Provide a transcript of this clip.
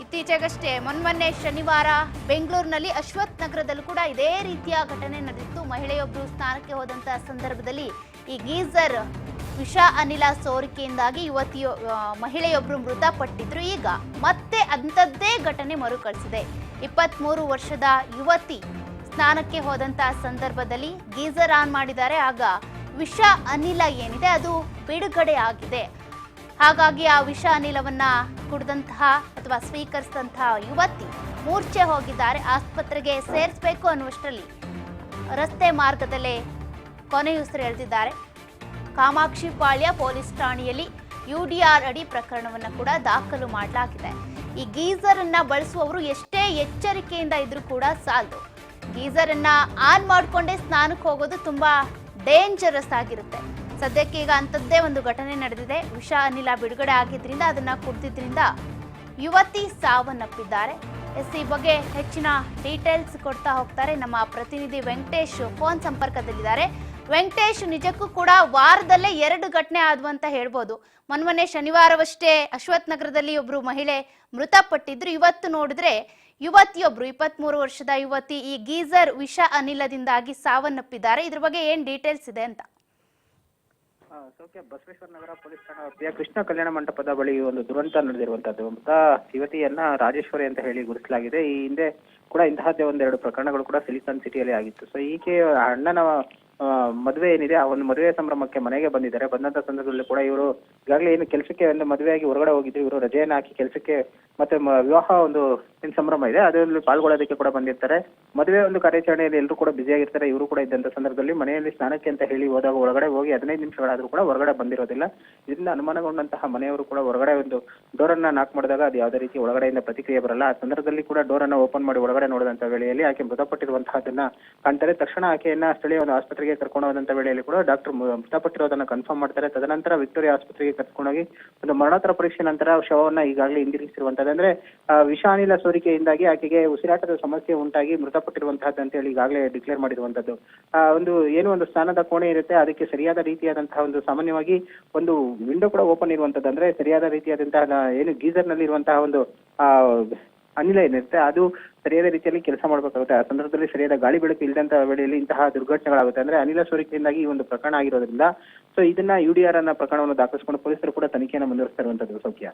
ಇತ್ತೀಚೆಗಷ್ಟೇ ಮೊನ್ಮೊನ್ನೆ ಶನಿವಾರ ಬೆಂಗಳೂರಿನಲ್ಲಿ ಅಶ್ವಥ್ ನಗರದಲ್ಲೂ ಕೂಡ ಇದೇ ರೀತಿಯ ಘಟನೆ ನಡೆದಿತ್ತು. ಮಹಿಳೆಯೊಬ್ಬರು ಸ್ನಾನಕ್ಕೆ ಹೋದಂತಹ ಸಂದರ್ಭದಲ್ಲಿ ಈ ಗೀಸರ್ ವಿಷ ಅನಿಲ ಸೋರಿಕೆಯಿಂದಾಗಿ ಯುವತಿಯೊ ಮಹಿಳೆಯೊಬ್ಬರು ಮೃತಪಟ್ಟಿದ್ರು. ಈಗ ಮತ್ತೆ ಅಂಥದ್ದೇ ಘಟನೆ ಮರುಕಳಿಸಿದೆ. ಇಪ್ಪತ್ಮೂರು ವರ್ಷದ ಯುವತಿ ಸ್ನಾನಕ್ಕೆ ಹೋದಂತ ಸಂದರ್ಭದಲ್ಲಿ ಗೀಸರ್ ಆನ್ ಮಾಡಿದ್ದಾರೆ. ಆಗ ವಿಷ ಅನಿಲ ಏನಿದೆ, ಅದು ಬಿಡುಗಡೆ ಆಗಿದೆ. ಹಾಗಾಗಿ ಆ ವಿಷ ಅನಿಲವನ್ನ ಕುಡಿದಂತಹ ಅಥವಾ ಸ್ವೀಕರಿಸಿದಂತಹ ಯುವತಿ ಮೂರ್ಛೆ ಹೋಗಿದ್ದಾರೆ. ಆಸ್ಪತ್ರೆಗೆ ಸೇರಿಸಬೇಕು ಅನ್ನುವಷ್ಟರಲ್ಲಿ ರಸ್ತೆ ಮಾರ್ಗದಲ್ಲೇ ಕೊನೆಯುಸಿರು ಎಳೆದಿದ್ದಾರೆ. ಕಾಮಾಕ್ಷಿ ಪಾಳ್ಯ ಪೊಲೀಸ್ ಠಾಣೆಯಲ್ಲಿ ಯು ಡಿ ಆರ್ ಅಡಿ ಪ್ರಕರಣವನ್ನು ಕೂಡ ದಾಖಲು ಮಾಡಲಾಗಿದೆ. ಈ ಗೀಸರ್ ಅನ್ನ ಬಳಸುವವರು ಎಷ್ಟೇ ಎಚ್ಚರಿಕೆಯಿಂದ ಇದ್ರೂ ಕೂಡ ಸಾಲದು. ಗೀಸರ್ ಅನ್ನ ಆನ್ ಮಾಡಿಕೊಂಡೇ ಸ್ನಾನಕ್ಕೆ ಹೋಗೋದು ತುಂಬಾ ಡೇಂಜರಸ್ ಆಗಿರುತ್ತೆ. ಸದ್ಯಕ್ಕೆ ಈಗ ಅಂಥದ್ದೇ ಒಂದು ಘಟನೆ ನಡೆದಿದೆ. ವಿಷ ಅನಿಲ ಬಿಡುಗಡೆ ಆಗಿದ್ರಿಂದ ಅದನ್ನ ಕುಡಿದಿದ್ರಿಂದ ಯುವತಿ ಸಾವನ್ನಪ್ಪಿದ್ದಾರೆ. ಎಸ್ ಈ ಬಗ್ಗೆ ಹೆಚ್ಚಿನ ಡೀಟೇಲ್ಸ್ ಕೊಡ್ತಾ ಹೋಗ್ತಾರೆ ನಮ್ಮ ಪ್ರತಿನಿಧಿ ವೆಂಕಟೇಶ್. ಫೋನ್ ಸಂಪರ್ಕದಲ್ಲಿದ್ದಾರೆ. ವೆಂಕಟೇಶ್, ನಿಜಕ್ಕೂ ಕೂಡ ವಾರದಲ್ಲೇ ಎರಡು ಘಟನೆ ಆದ್ವು ಅಂತ ಹೇಳ್ಬೋದು. ಮೊನ್ಮೊನ್ನೆ ಶನಿವಾರವಷ್ಟೇ ಅಶ್ವಥ್ ನಗರದಲ್ಲಿ ಒಬ್ರು ಮಹಿಳೆ ಮೃತಪಟ್ಟಿದ್ರು. ಇವತ್ತು ನೋಡಿದ್ರೆ ಯುವತಿಯೊಬ್ರು, ಇಪ್ಪತ್ಮೂರು ವರ್ಷದ ಯುವತಿ ಈ ಗೀಸರ್ ವಿಷ ಅನಿಲದಿಂದಾಗಿ ಸಾವನ್ನಪ್ಪಿದ್ದಾರೆ. ಇದ್ರ ಬಗ್ಗೆ ಏನ್ ಡೀಟೇಲ್ಸ್ ಇದೆ ಅಂತ? ಸೌಖ್ಯ ಬಸವೇಶ್ವರ ನಗರ ಪೊಲೀಸ್ ಠಾಣಾ ವ್ಯಾಪ್ತಿಯ ಕೃಷ್ಣ ಕಲ್ಯಾಣ ಮಂಟಪದ ಬಳಿ ಒಂದು ದುರಂತ ನಡೆದಿರುವಂತದ್ದು ಮೃತ ಯುವತಿಯನ್ನ ರಾಜೇಶ್ವರಿ ಅಂತ ಹೇಳಿ ಗುರುತಿಸಲಾಗಿದೆ. ಈ ಹಿಂದೆ ಕೂಡ ಇಂತಹದ್ದೇ ಒಂದೆರಡು ಪ್ರಕರಣಗಳು ಕೂಡ ಸಿಲಿಕಾನ್ ಸಿಟಿಯಲ್ಲಿ ಆಗಿತ್ತು. ಸೊ ಈಕೆ ಅಣ್ಣನ ಮದುವೆ ಏನಿದೆ, ಆ ಒಂದು ಮದುವೆ ಸಂಭ್ರಮಕ್ಕೆ ಮನೆಗೆ ಬಂದಿದ್ದಾರೆ. ಬಂದಂತ ಸಂದರ್ಭದಲ್ಲಿ ಕೂಡ ಇವರು ಈಗಾಗಲೇ ಏನು ಕೆಲಸಕ್ಕೆ ಒಂದು ಮದುವೆಯಾಗಿ ಹೊರಗಡೆ ಹೋಗಿದ್ರು. ಇವರು ರಜೆಯನ್ನು ಹಾಕಿ ಕೆಲಸಕ್ಕೆ ಮತ್ತೆ ವಿವಾಹ ಒಂದು ಏನ್ ಸಂಭ್ರಮ ಇದೆ. ಅದರಲ್ಲಿ ಪಾಲ್ಗೊಳ್ಳೋದಕ್ಕೆ ಕೂಡ ಬಂದಿರ್ತಾರೆ. ಮದುವೆ ಒಂದು ಕಾರ್ಯಾಚರಣೆಯಲ್ಲಿ ಎಲ್ಲರೂ ಕೂಡ ಬ್ಯುಸಿಯಾಗಿರ್ತಾರೆ ಇವರು ಕೂಡ ಇದ್ದಂತ ಸಂದರ್ಭದಲ್ಲಿ ಮನೆಯಲ್ಲಿ ಸ್ನಾನಕ್ಕೆ ಅಂತ ಹೇಳಿ ಹೋದಾಗ ಒಳಗಡೆ ಹೋಗಿ ಹದಿನೈದು ನಿಮಿಷಗಳಾದರೂ ಕೂಡ ಹೊರಗಡೆ ಬಂದಿರೋದಿಲ್ಲ. ಇದರಿಂದ ಅನುಮಾನಗೊಂಡಂತಹ ಮನೆಯವರು ಕೂಡ ಹೊರಗಡೆ ಒಂದು ಡೋರ್ ಅನ್ನ ನಾಕ್ ಮಾಡಿದಾಗ ಅದು ಯಾವುದೇ ರೀತಿ ಒಳಗಡೆಯಿಂದ ಪ್ರತಿಕ್ರಿಯೆ ಬರಲ್ಲ. ಆ ಸಂದರ್ಭದಲ್ಲಿ ಕೂಡ ಡೋರ್ ಅನ್ನ ಓಪನ್ ಮಾಡಿ ಒಳಗಡೆ ನೋಡಿದಂತ ವೇಳೆಯಲ್ಲಿ ಆಕೆ ಮೃತಪಟ್ಟಿರುವಂತಹದನ್ನ ಕಾಣ್ತಾರೆ. ತಕ್ಷಣ ಆಕೆಯನ್ನ ಸ್ಥಳೀಯ ಒಂದು ಆಸ್ಪತ್ರೆಗೆ ಕರ್ಕೊಂಡು ಹೋದಂತ ವೇಳೆಯಲ್ಲಿ ಕೂಡ ಡಾಕ್ಟರ್ ಮೃತಪಟ್ಟಿರೋದನ್ನ ಕನ್ಫರ್ಮ್ ಮಾಡ್ತಾರೆ. ತದನಂತರ ವಿಕ್ಟೋರಿಯಾ ಆಸ್ಪತ್ರೆಗೆ ಕರ್ಕೊಂಡೋಗಿ ಒಂದು ಮರಣೋತ್ತರ ಪರೀಕ್ಷೆ ನಂತರ ಶವವನ್ನ ಈಗಾಗಲೇ ಹಿಂದಿರುಗಿಸಿರುವಂತದ್ದು. ಅಂದ್ರೆ ವಿಷಾನಿಲ ಸೋರಿಕೆಯಿಂದಾಗಿ ಆಕೆಗೆ ಉಸಿರಾಟದ ಸಮಸ್ಯೆ ಉಂಟಾಗಿ ಮೃತಪಟ್ಟಿರುವಂತಹದ್ದು ಅಂತ ಹೇಳಿ ಈಗಾಗಲೇ ಡಿಕ್ಲೇರ್ ಮಾಡಿರುವಂತದ್ದು. ಆ, ಒಂದು ಏನು ಒಂದು ಸ್ಥಾನದ ಕೋಣೆ ಇರುತ್ತೆ. ಅದಕ್ಕೆ ಸರಿಯಾದ ರೀತಿಯಾದಂತಹ ಒಂದು ಸಾಮಾನ್ಯವಾಗಿ ಒಂದು ವಿಂಡೋ ಕೂಡ ಓಪನ್ ಇರುವಂತದ್ದು. ಅಂದ್ರೆ ಸರಿಯಾದ ರೀತಿಯಾದಂತಹ ಏನು ಗೀಸರ್ನಲ್ಲಿ ಇರುವಂತಹ ಒಂದು ಆ ಅನಿಲ ಏನಿರುತ್ತೆ, ಅದು ಸರಿಯಾದ ರೀತಿಯಲ್ಲಿ ಕೆಲಸ ಮಾಡಬೇಕಾಗುತ್ತೆ. ಆ ಸಂದರ್ಭದಲ್ಲಿ ಸರಿಯಾದ ಗಾಳಿ ಬೆಳಕು ಇಲ್ಲದಂತ ವೇಳೆಯಲ್ಲಿ ಇಂತಹ ದುರ್ಘಟನೆಗಳಾಗುತ್ತೆ. ಅಂದ್ರೆ ಅನಿಲ ಸೋರಿಕೆಯಿಂದಾಗಿ ಈ ಒಂದು ಪ್ರಕರಣ ಆಗಿರೋದ್ರಿಂದ ಸೊ ಇದನ್ನ ಆರ್ ಅನ್ನ ಪ್ರಕರಣವನ್ನು ದಾಖಲಿಸಿಕೊಂಡು ಪೊಲೀಸರು ಕೂಡ ತನಿಖೆಯನ್ನು ಮುಂದುವರಿಸ್ತಾ ಇರುವಂತದ್ದು ಸೌಖ್ಯ.